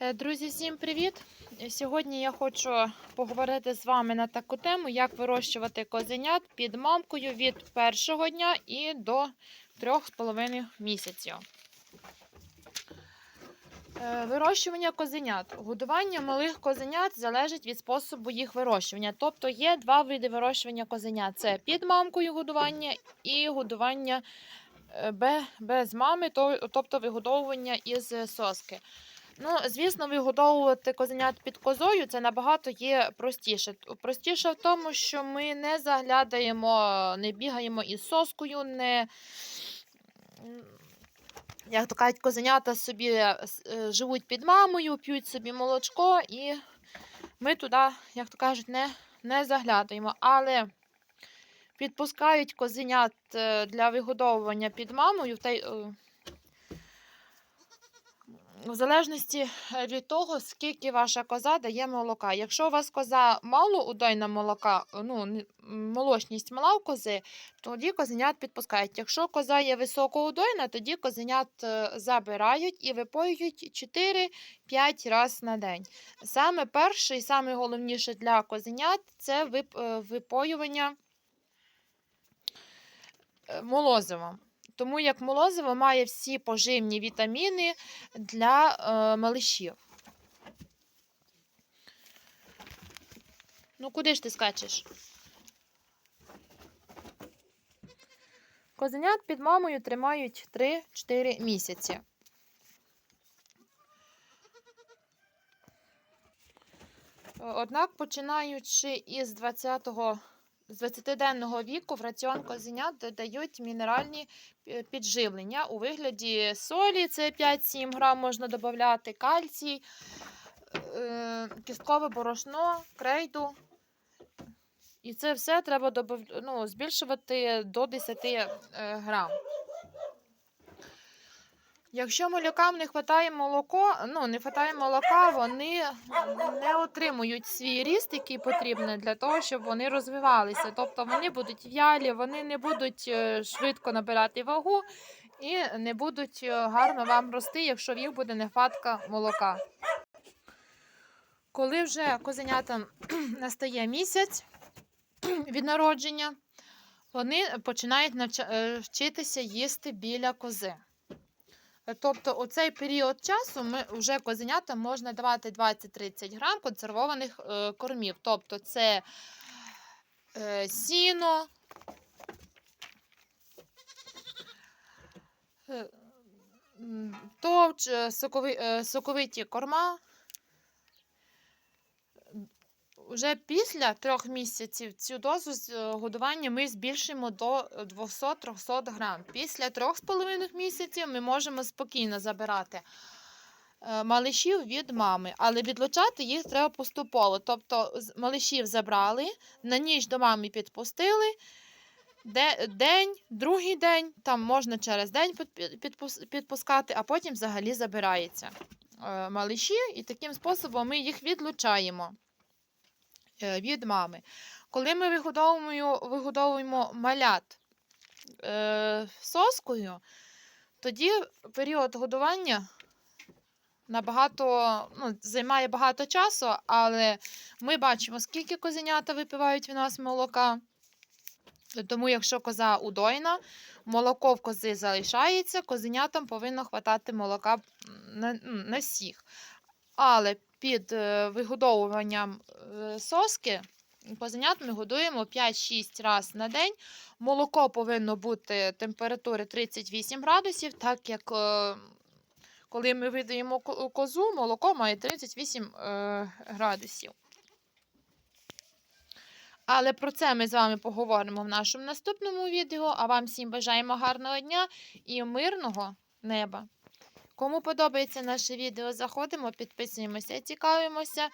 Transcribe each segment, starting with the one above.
Е, Друзі, всім привіт! Сьогодні я хочу поговорити з вами на таку тему, як вирощувати козенят під мамкою від першого дня і до 3,5 місяців. Е, Вирощування козенят. Годування малих козенят залежить від способу їх вирощування. Тобто є два види вирощування козенят: це під мамкою годування і годування е, без мами, тобто вигодовування із соски. Ну, звісно, вигодовувати козенят під козою це набагато є простіше. Простіше в тому, що ми не заглядаємо, не бігаємо із соскою, не. Як то кажуть, козенята собі е, е, живуть під мамою, п'ють собі молочко, і ми туди, як то кажуть, не, не заглядаємо. Але підпускають козенят е, для вигодовування під мамою. Та й, е, в залежності е, від того, скільки ваша коза дає молока. Якщо у вас коза мало удойна молока, ну, молочність мала в кози, тоді козенят підпускають. Якщо коза є високоудойна, тоді козенят е, забирають і випоюють 4-5 разів на день. Саме перше і саме головніше для козенят це вип- е, випоювання е, молозивом. Тому як молозиво має всі поживні вітаміни для е, малишів. Ну, куди ж ти скачеш? Козенят під мамою тримають 3-4 місяці. Однак, починаючи із 20-го з 20-денного віку в раціон козенят додають мінеральні е, підживлення у вигляді солі, це 5-7 грам можна додати, кальцій, е, кісткове борошно, крейду. І це все треба ну, збільшувати до 10 е, грам. Якщо малюкам не вистачає молоко, ну не вистачає молока, вони не отримують свій ріст, який потрібен для того, щоб вони розвивалися. Тобто вони будуть в'ялі, вони не будуть е, швидко набирати вагу і не будуть е, гарно вам рости, якщо в їх буде нехватка молока. Коли вже козенятам настає місяць від народження, вони починають е, вчитися їсти біля кози. Тобто у цей період часу ми вже козенятам можна давати 20-30 грам консервованих е, кормів. Тобто це е, сіно, е, товч, сокови, соковиті корма. Вже після трьох місяців цю дозу е, годування ми збільшимо до 200-300 грам. Після трьох з половиною місяців ми можемо спокійно забирати е, малишів від мами, але відлучати їх треба поступово. Тобто малишів забрали, на ніч до мами підпустили. День, другий день, там можна через день підпускати, а потім взагалі забирається е, малиші, і таким способом ми їх відлучаємо е, від мами. Коли ми вигодовуємо, вигодовуємо малят е, соскою, тоді період годування набагато ну, займає багато часу, але ми бачимо, скільки козенята випивають в нас молока. Тому, якщо коза удойна, молоко в кози залишається, козенятам повинно хватати молока на, на всіх. Але під е, вигодовуванням е, соски козенят ми годуємо 5-6 разів на день. Молоко повинно бути температури 38 градусів, так як е, коли ми видаємо козу, молоко має 38 е, градусів. Але про це ми з вами поговоримо в нашому наступному відео. А вам всім бажаємо гарного дня і мирного неба. Кому подобається наше відео, заходимо, підписуємося, цікавимося.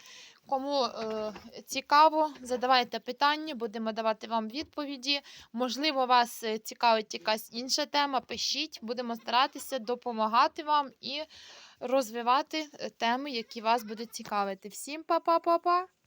Кому е, цікаво, задавайте питання, будемо давати вам відповіді. Можливо, вас е, цікавить якась інша тема, пишіть, будемо старатися допомагати вам і розвивати е, теми, які вас будуть цікавити. Всім па-па-па-па!